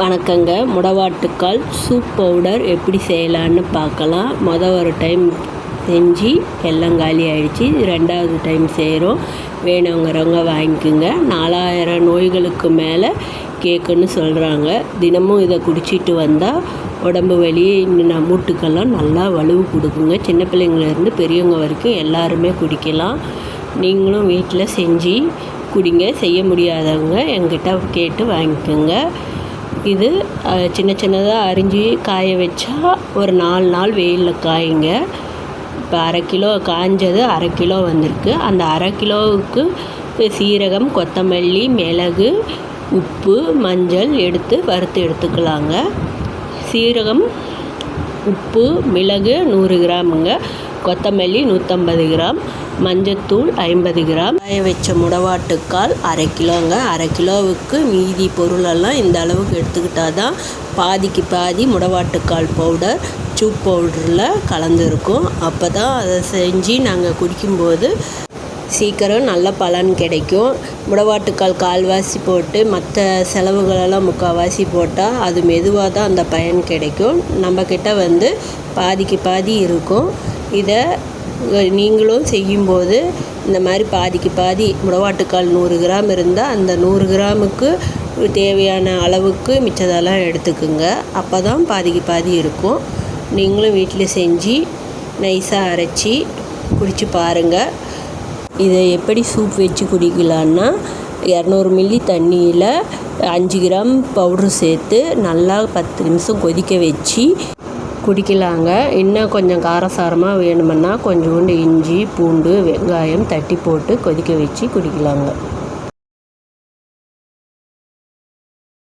வணக்கங்க. முடவாட்டுக்கால் soup powder எப்படி செய்யலான்னு பார்க்கலாம். மொதல் ஒரு டைம் செஞ்சு எல்லாம் காலி ஆயிடுச்சு. ரெண்டாவது டைம் செய்கிறோம் வேணுங்கிறவங்க வாங்கிக்கோங்க. நாலாயிரம் நோய்களுக்கு மேலே கேட்குன்னு சொல்கிறாங்க தினமும் இதை குடிச்சிட்டு வந்தால் உடம்பு வலி இன்னும் மூட்டுக்கெல்லாம் நல்லா வலுவு கொடுக்குங்க. சின்ன பிள்ளைங்கள்லேருந்து பெரியவங்க வரைக்கும் எல்லாருமே குடிக்கலாம். நீங்களும் வீட்டில் செஞ்சு குடிங்க. செய்ய முடியாதவங்க எங்கிட்ட கேட்டு வாங்கிக்கோங்க. இது சின்ன சின்னதாக அரிஞ்சு காய வச்சா ஒரு நாலு நாள் வெயிலில் காயுங்க. இப்போ அரை கிலோ காஞ்சது அரை கிலோ வந்திருக்கு. அந்த அரை கிலோவுக்கு சீரகம் கொத்தமல்லி மிளகு உப்பு மஞ்சள் எடுத்து வறுத்து எடுத்துக்கலாங்க. சீரகம் உப்பு மிளகு நூறு கிராமுங்க. கொத்தமல்லி நூற்றம்பது கிராம் மஞ்சத்தூள் ஐம்பது கிராம். காய வச்ச முடவாட்டுக்கால் அரை கிலோங்க. அரை கிலோவுக்கு மீதி பொருளெல்லாம் இந்த அளவுக்கு எடுத்துக்கிட்டால் தான் பாதிக்கு பாதி முடவாட்டுக்கால் பவுடர் சூப் பவுடரில் கலந்துருக்கும். அப்போ தான் அதை செஞ்சு நாங்கள் குடிக்கும்போது சீக்கிரம் நல்ல பலன் கிடைக்கும். முடவாட்டுக்கால் கால்வாசி போட்டு மற்ற செலவுகளெல்லாம் முக்கால்வாசி போட்டால் அது மெதுவாக தான் அந்த பயன் கிடைக்கும். நம்மக்கிட்ட வந்து பாதிக்கு பாதி இருக்கும். இதை நீங்களும் செய்யும்போது இந்த மாதிரி பாதிக்கு பாதி முடவாட்டுக்கால் நூறு கிராம் இருந்தால் அந்த நூறு கிராமுக்கு தேவையான அளவுக்கு மிச்சதெல்லாம் எடுத்துக்குங்க. அப்போ தான் பாதிக்கு பாதி இருக்கும். நீங்களும் வீட்டில் செஞ்சு நைஸாக அரைச்சி குடித்து பாருங்கள் இதை எப்படி சூப் வச்சு குடிக்கலான்னா இரநூறு மில்லி தண்ணியில் அஞ்சு கிராம் பவுட்ரு சேர்த்து நல்லா பத்து நிமிஷம் கொதிக்க வச்சு குடிக்கலாங்க. இன்னும் கொஞ்சம் காரசாரமாக வேணுமுன்னா கொஞ்சோண்டு இஞ்சி பூண்டு வெங்காயம் தட்டி போட்டு கொதிக்க வச்சு குடிக்கலாங்க.